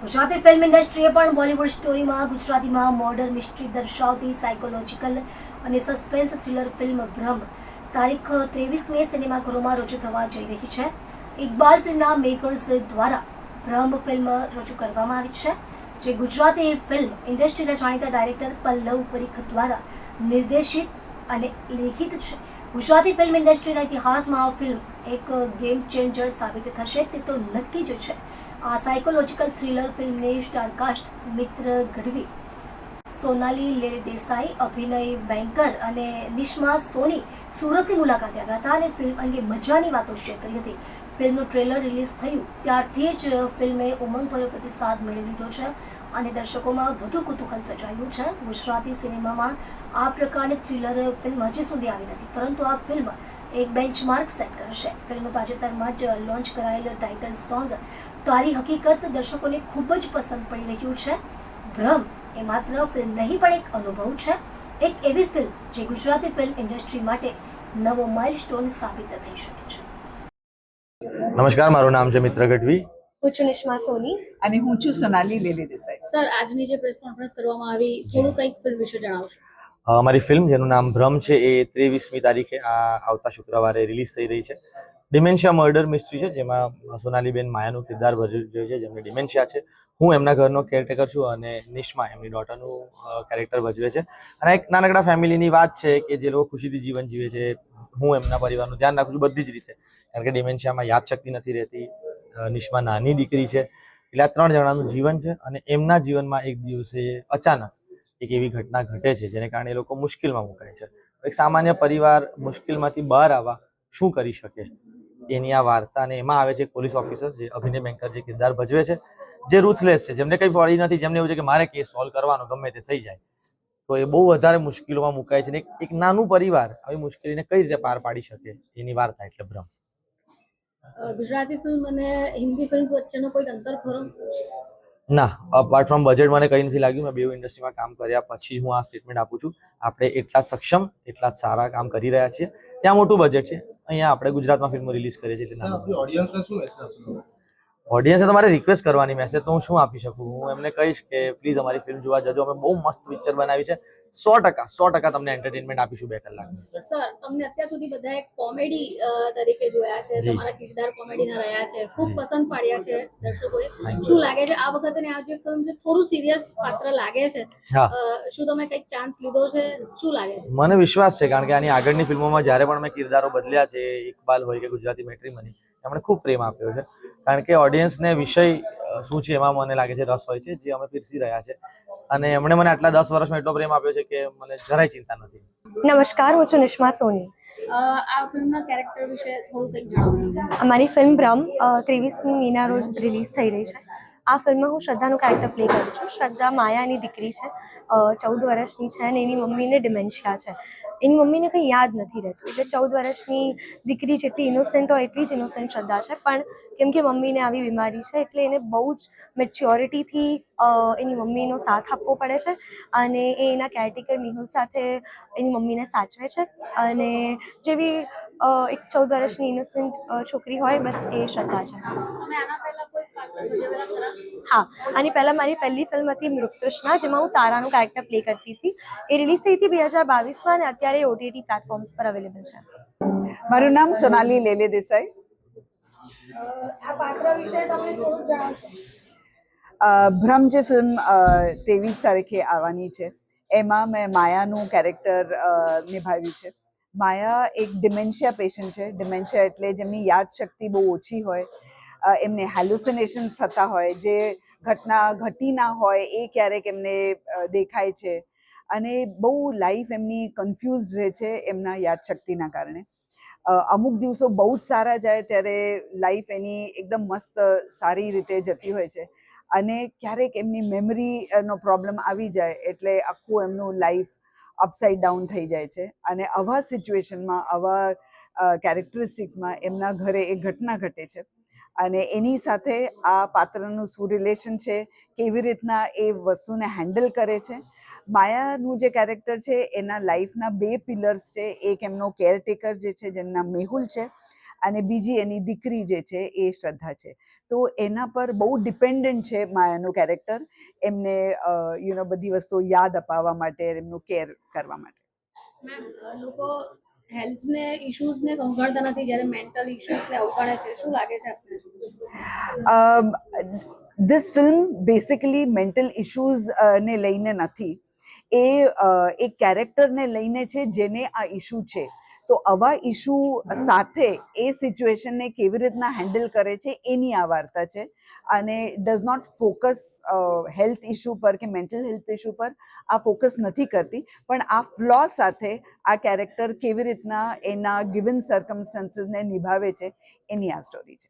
Gujarati film ઇન્ડસ્ટ્રીએ પણ બોલિવૂડ સ્ટોરીમાં, ગુજરાતીમાં મોર્ડર મિસ્ટ્રી દર્શાવતી સાયકોલોજીકલ અને સસ્પેન્સ થ્રિલર ફિલ્મ ભ્રમ. તારીખ ત્રેવીસ મે સિનેમાઘરોમાં રજૂ થવા જઈ રહી છે. ઇકબાલ ફિલ્મના મેકર્સ દ્વારા ભ્રમ ફિલ્મ રજૂ કરવામાં આવી છે, જે ગુજરાતી ફિલ્મ ઇન્ડસ્ટ્રીના જાણીતા ડાયરેક્ટર પલ્લવ પરીખ દ્વારા નિર્દેશિત અને લેખિત છે. ગુજરાતી ફિલ્મ ઇન્ડસ્ટ્રીના ઇતિહાસમાં આ ફિલ્મ એક ગેમ ચેન્જર સાબિત થશે તે તો નક્કી જ છે. આ સાયકોલોજીકલ થ્રિલર ફિલ્મને સ્ટારકાસ્ટ મિત્ર ગઢવી, સોનાલી લે દેસાઈ, અભિનય બેંકર અને નિશ્મા સોની સુરતની મુલાકાતે આવ્યા હતા અને ફિલ્મ અંગે મજાની વાતો શેર કરી હતી. ફિલ્મનું ટ્રેલર રિલીઝ થયું, ત્યારથી જ ફિલ્મે ઉમંગભર્યો પ્રતિસાદ મેળવી લીધો છે અને દર્શકોમાં વધુ કુતૂહલ સર્જાયું છે. ગુજરાતી સિનેમામાં આ પ્રકારની થ્રિલર ફિલ્મ હજી સુધી આવી નથી, પરંતુ આ ફિલ્મ એક બેન્ચમાર્ક સેટ કરશે. ફિલ્મ તાજેતરમાં જ લોન્ચ કરાયેલ ટાઇટલ સોંગ તારી હકીકત દર્શકોને ખૂબ જ પસંદ પડી રહ્યું છે. ભ્રમ એ માત્ર ફિલ્મ નહીં પણ એક અનુભવ છે. એક એવી ફિલ્મ જે ગુજરાતી ફિલ્મ ઇન્ડસ્ટ્રી માટે નવો માઇલસ્ટોન સાબિત થઈ શકે છે. નમસ્કાર મારું નામ છે મિત્ર ગઢવી. હું છું નિશ્મા સોની. અને હું છું સોનાલી લેલી દેસાઈ. સર આજની જે પ્રેસ કોન્ફરન્સ કરવામાં આવી થોડું કંઈક ફિલ્મ વિશે જણાવશો? અમારી ફિલ્મ જેનું નામ ભ્રમ છે, એ ત્રેવીસમી તારીખે આ આવતા શુક્રવારે રિલીઝ થઈ રહી છે. ડિમેન્શિયા મર્ડર મિસ્ટ્રી છે, જેમાં સોનાલીબેન માયાનું કિરદાર ભજવ્યું છે, જેમને ડિમેન્શિયા છે. હું એમના ઘરનો કેરટેકર છું અને નિષ્મા એમની ડોટરનું કેરેક્ટર ભજવે છે. અને એક નાનકડા ફેમિલીની વાત છે કે જે લોકો ખુશીથી જીવન જીવે છે, હું એમના પરિવારનું ધ્યાન રાખું છું બધી જ રીતે. કારણ કે ડિમેન્શિયામાં યાદશક્તિ નથી રહેતી નિશ્મા નાની દીકરી છે. એટલે આ ત્રણ જણાનું જીવન છે અને એમના જીવનમાં એક દિવસે અચાનક એક એવી ઘટના ઘટે છે, જેને કારણે એ લોકો મુશ્કેલમાં મુકાય છે. એક સામાન્ય પરિવાર મુશ્કેલમાંથી બહાર આવવા શું કરી શકે? એની આ વાર્તા અને એમાં આવે છે પોલીસ ઓફિસર, જે અભિનય બેંકર જે કિરદાર ભજવે છે, જે રૂથલેસ છે, જેમને કંઈ પડી નથી, જેમને એવું છે કે મારે કેસ સોલ્વ કરવાનો ગમે તે થઈ જાય. તો એ બહુ વધારે મુશ્કેલીમાં મુકાય છે ને એક નાનું પરિવાર આવી મુશ્કેલીને કઈ રીતે પાર પાડી શકે? એની વાર્તા એટલે ભ્રમ. ગુજરાતી ફિલ્મ અને હિન્દી ફિલ્મ વચ્ચેનો કોઈ અંતર ખરો ના અપાર્ટ ફ્રોમ બજેટ મને કંઈ નથી લાગ્યું. મેં બે ઇન્ડસ્ટ્રીમાં કામ કર્યા પછી જ હું આ સ્ટેટમેન્ટ આપું છું. આપણે એટલા જ સક્ષમ એટલા જ સારા કામ કરી રહ્યા છીએ. ત્યાં મોટું બજેટ છે. અહીંયા આપણે ગુજરાતમાં ફિલ્મો રિલીઝ કરીએ છીએ એટલે ઓડિયન્સને શું મેસેજ તમારે રિક્વેસ્ટ કરવાની મેસેજ તો હું શું આપી શકું? હું એમને કહીશ કે પ્લીઝ અમારી ફિલ્મ જોવા જજો. અમે બહુ મસ્ત પિક્ચર બનાવી છે. સો ટકા સો ટકા તમને એન્ટરટેનમેન્ટ આપીશું બે કલાક. સર તમને અત્યાર સુધી બધા કોમેડી તરીકે જોયા છે તમારા કિરદાર કોમેડીના રહ્યા છે ખૂબ પસંદ પાડ્યા છે દર્શકોએ. શું લાગે છે આ વખતે આ જે ફિલ્મ છે થોડું સિરિયસ પાત્ર લાગે છે? શું તમે કંઈક ચાન્સ લીધો છે? શું લાગે છે? મને વિશ્વાસ છે કારણ કે આની આગળની ફિલ્મોમાં જ્યારે પણ મેં કિરદારો બદલ્યા છે ઇકબાલ હોય કે ગુજરાતી મેટ્રીમની એમણે ખૂબ પ્રેમ આપ્યો છે. કારણ કે ઓડિયન્સને વિષય શું છે એમાં મને લાગે છે રસ હોય છે જે અમે પીરસી રહ્યા છે. અને એમણે મને આટલા દસ વર્ષમાં એટલો પ્રેમ આપ્યો છે કે મને જરાય ચિંતા નથી. નમસ્કાર હું છું નિષ્મા સોની. આ ફિલ્મના કેરેક્ટર વિશે થોડું કંઈક જણાવો. અમારી ફિલ્મ ભ્રમ ત્રેવીસમી મીના રોજ રિલીઝ થઈ રહી છે. આ ફિલ્મમાં હું શ્રદ્ધાનું કેરેક્ટર પ્લે કરું છું. શ્રદ્ધા માયાની દીકરી છે. ચૌદ વર્ષની છે અને એની મમ્મીને ડિમેન્શિયા છે. એની મમ્મીને કંઈ યાદ નથી રહેતું. એટલે ચૌદ વર્ષની દીકરી જેટલી ઇનોસેન્ટ હોય એટલી જ ઇનોસેન્ટ શ્રદ્ધા છે. પણ કેમ કે મમ્મીને આવી બીમારી છે, એટલે એને બહુ જ મેચ્યોરિટીથી એની મમ્મીનો સાથ આપવો પડે છે અને એ એના કેરટેકર મિહુલ સાથે એની મમ્મીને સાચવે છે. અને જેવી એક ચૌદ વર્ષની ઇનોસેન્ટ છોકરી હોય બસ એ શ્રદ્ધા છે. તમે આના પહેલા કોઈ પાત્ર ભજવેલા ખરા હા આની પહેલાં મારી પહેલી ફિલ્મ હતી મૃતૃષ્ણા જેમાં હું તારાનું કેરેક્ટર પ્લે કરતી હતી. એ રિલીઝ થઈ હતી બે હજાર બાવીસમાં અને અત્યારે ઓટીટી પ્લેટફોર્મ્સ પર અવેલેબલ છે. મારું નામ સોનાલી લેલે દેસાઈ. આ પાત્ર વિશે તમે થોડુંક જણાવશો. ભ્રમ જે ફિલ્મ ત્રેવીસ તારીખે આવવાની છે એમાં મેં માયાનું કેરેક્ટર નિભાવ્યું છે. માયા એક ડિમેન્શિયા પેશન્ટ છે. ડિમેન્શિયા એટલે જેમની યાદશક્તિ બહુ ઓછી હોય. એમને હેલુસિનેશન્સ થતા હોય. જે ઘટના ઘટી ના હોય એ ક્યારેક એમને દેખાય છે. અને બહુ લાઈફ એમની કન્ફ્યુઝ રહે છે એમના યાદશક્તિના કારણે. અમુક દિવસો બહુ જ સારા જાય ત્યારે લાઈફ એની એકદમ મસ્ત, સારી રીતે જતી હોય છે. અને ક્યારેક એમની મેમરીનો પ્રોબ્લેમ આવી જાય એટલે આખું એમનું લાઈફ અપસાઇડ ડાઉન થઈ જાય છે. અને આવા સિચ્યુએશનમાં આવા કેરેક્ટરિસ્ટિક્સમાં એમના ઘરે એક ઘટના ઘટે છે. અને એની સાથે આ પાત્રનું શું રિલેશન છે, કેવી રીતના એ વસ્તુને હેન્ડલ કરે છે. માયાનું જે કેરેક્ટર છે, એના લાઈફના બે પિલર્સ છે. એક એમનો કેરટેકર જે છે જેમના મેહુલ છે. અને બીજી એની દીકરી જે છે એ શ્રદ્ધા છે. તો એના પર બહુ ડિપેન્ડન્ટ છે માયાનું કેરેક્ટર એમને યુ નો બધી વસ્તુઓ યાદ અપાવવા માટે એમનું કેર કરવા માટે. લોકો હેલ્થને ઇશ્યુઝને અવગણતા નથી જ્યારે મેન્ટલ ઇશ્યુઝને અવગણે છે. શું લાગે છે આપને? This film basically mental issues ને લઈને નથી. એ એક કેરેક્ટરને લઈને છે જેને આ ઇશ્યુ છે. તો આવા ઇશ્યુ સાથે એ સિચ્યુએશનને કેવી રીતના હેન્ડલ કરે છે એની આ વાર્તા છે. અને does not focus health issue પર કે મેન્ટલ હેલ્થ ઇશ્યુ પર આ ફોકસ નથી કરતી. પણ આ ફ્લો સાથે આ કેરેક્ટર કેવી રીતના એના ગિવન સર્કમસ્ટન્સીસને નિભાવે છે એની આ સ્ટોરી છે.